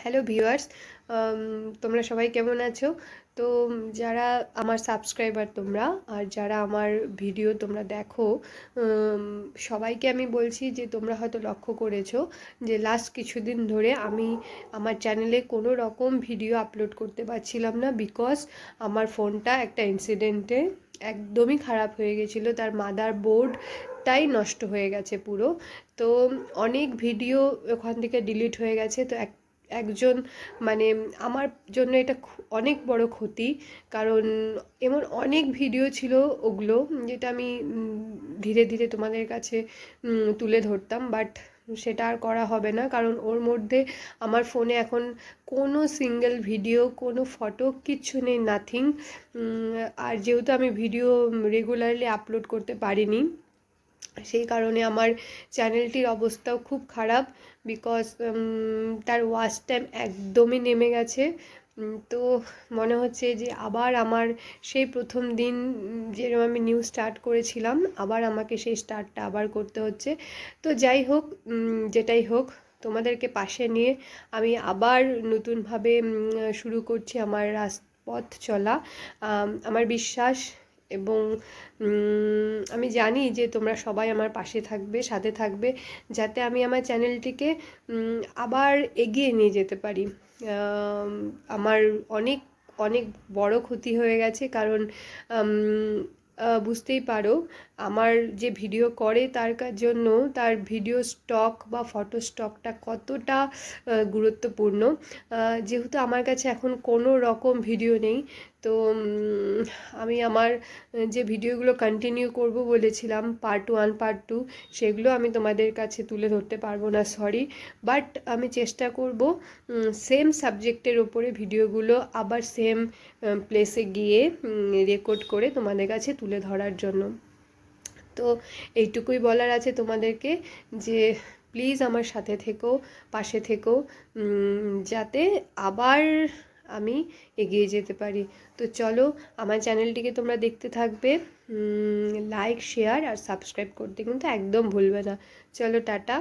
Hello viewers তোমরা সবাই কেমন আছো? তো যারা আমার সাবস্ক্রাইবার তোমরা আর যারা আমার ভিডিও তোমরা দেখো সবাইকে আমি বলছি যে, তোমরা হয়তো লক্ষ্য করেছ যে লাস্ট কিছুদিন ধরে আমি আমার চ্যানেলে কোনো রকম ভিডিও আপলোড করতে পারছিলাম না বিকজ আমার ফোনটা একটা ইনসিডেন্টে একদমই খারাপ হয়ে গেছিল, তার মাদার বোর্ডটাই নষ্ট হয়ে গেছে পুরো। তো, অনেক ভিডিও ওখান থেকে ডিলিট হয়ে গেছে, তো এক একজন মানে আমার জন্য এটা অনেক বড় ক্ষতি। কারণ এমন অনেক ভিডিও ছিল ওগুলো যেটা আমি ধীরে ধীরে তোমাদের কাছে তুলে ধরতাম। বাট সেটা আর করা হবে না। কারণ ওর মধ্যে আমার ফোনে এখন কোনো সিঙ্গেল ভিডিও কোনো ফটো কিচ্ছু নেই নাথিং আর যেহেতু আমি ভিডিও রেগুলারলি আপলোড করতে পারিনি সেই কারণে আমার চ্যানেলটির অবস্থাও খুব খারাপ বিকজ তার ওয়াচ টাইম একদমই নেমে গেছে। তো মনে হচ্ছে যে আবার আমার সেই প্রথম দিন যেরকম আমি নিউ স্টার্ট করেছিলাম, আবার আমাকে সেই স্টার্টটা আবার করতে হচ্ছে। তো যাই হোক যেটাই হোক, তোমাদেরকে পাশে নিয়ে আমি আবার নতুনভাবে শুরু করছি আমার রাস পথ চলা আমার বিশ্বাস এবং আমি জানি যে তোমরা সবাই আমার পাশে থাকবে, সাথে থাকবে, যাতে আমি আমার চ্যানেলটিকে আবার এগিয়ে নিয়ে যেতে পারি। আমার অনেক অনেক বড় ক্ষতি হয়ে গেছে কারণ বুঝতেই পারো, আমার যে ভিডিও করে তার জন্য তার ভিডিও স্টক বা ফটো স্টকটা কতটা গুরুত্বপূর্ণ। যেহেতু আমার কাছে এখন কোনো রকম ভিডিও নেই তো আমি আমার যে ভিডিওগুলো কন্টিনিউ করব বলেছিলাম পার্ট ওয়ান পার্ট টু সেগুলো আমি তোমাদের কাছে তুলে ধরতে পারব না সরি বাট আমি চেষ্টা করব সেম সাবজেক্টের ওপরে ভিডিওগুলো আবার সেম প্লেসে গিয়ে রেকর্ড করে তোমাদের কাছে তুলে ধরার জন্য। তো, এইটুকুই বলার আছে তোমাদেরকে, যে প্লিজ আমার সাথে থেকো, পাশে থেকো যাতে আবার আমি এগিয়ে যেতে পারি। তো চলো আমার চ্যানেলটিকে তোমরা দেখতে থাকবে। লাইক শেয়ার আর সাবস্ক্রাইব করতে কিন্তু একদম ভুলবে না। চলো টাটা।